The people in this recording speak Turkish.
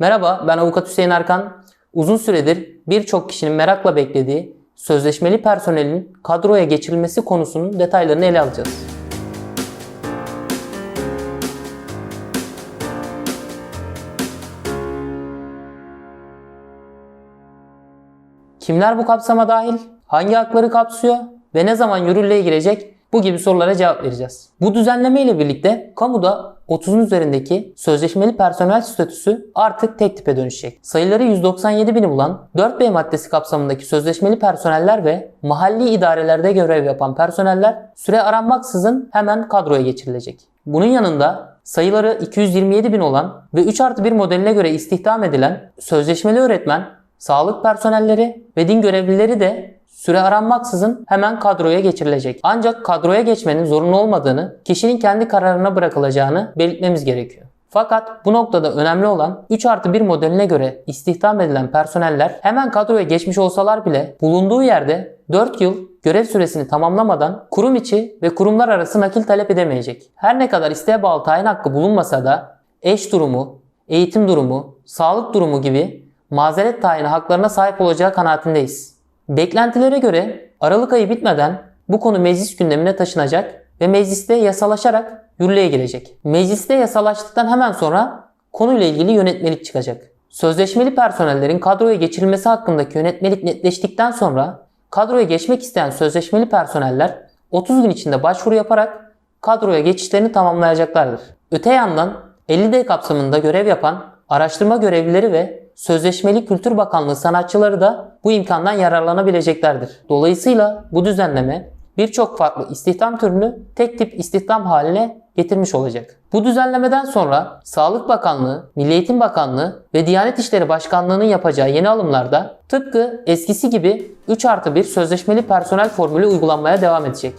Merhaba, ben Avukat Hüseyin Erkan. Uzun süredir birçok kişinin merakla beklediği sözleşmeli personelin kadroya geçirilmesi konusunun detaylarını ele alacağız. Kimler bu kapsama dahil? Hangi hakları kapsıyor? Ve ne zaman yürürlüğe girecek? Bu gibi sorulara cevap vereceğiz. Bu düzenleme ile birlikte kamuda 30'un üzerindeki sözleşmeli personel statüsü artık tek tipe dönüşecek. Sayıları 197 bini bulan 4B maddesi kapsamındaki sözleşmeli personeller ve mahalli idarelerde görev yapan personeller süre aranmaksızın hemen kadroya geçirilecek. Bunun yanında sayıları 227 bin olan ve 3 artı 1 modeline göre istihdam edilen sözleşmeli öğretmen, sağlık personelleri ve din görevlileri de süre aranmaksızın hemen kadroya geçirilecek. Ancak kadroya geçmenin zorunlu olmadığını, kişinin kendi kararına bırakılacağını belirtmemiz gerekiyor. Fakat bu noktada önemli olan 3 artı 1 modeline göre istihdam edilen personeller hemen kadroya geçmiş olsalar bile bulunduğu yerde 4 yıl görev süresini tamamlamadan kurum içi ve kurumlar arası nakil talep edemeyecek. Her ne kadar isteğe bağlı tayin hakkı bulunmasa da eş durumu, eğitim durumu, sağlık durumu gibi mazeret tayini haklarına sahip olacağı kanaatindeyiz. Beklentilere göre Aralık ayı bitmeden bu konu meclis gündemine taşınacak ve mecliste yasalaşarak yürürlüğe girecek. Mecliste yasalaştıktan hemen sonra konuyla ilgili yönetmelik çıkacak. Sözleşmeli personellerin kadroya geçirilmesi hakkındaki yönetmelik netleştikten sonra kadroya geçmek isteyen sözleşmeli personeller 30 gün içinde başvuru yaparak kadroya geçişlerini tamamlayacaklardır. Öte yandan 50D kapsamında görev yapan araştırma görevlileri ve Sözleşmeli Kültür Bakanlığı sanatçıları da bu imkandan yararlanabileceklerdir. Dolayısıyla bu düzenleme birçok farklı istihdam türünü tek tip istihdam haline getirmiş olacak. Bu düzenlemeden sonra Sağlık Bakanlığı, Milli Eğitim Bakanlığı ve Diyanet İşleri Başkanlığı'nın yapacağı yeni alımlarda tıpkı eskisi gibi 3 artı 1 sözleşmeli personel formülü uygulanmaya devam edecek.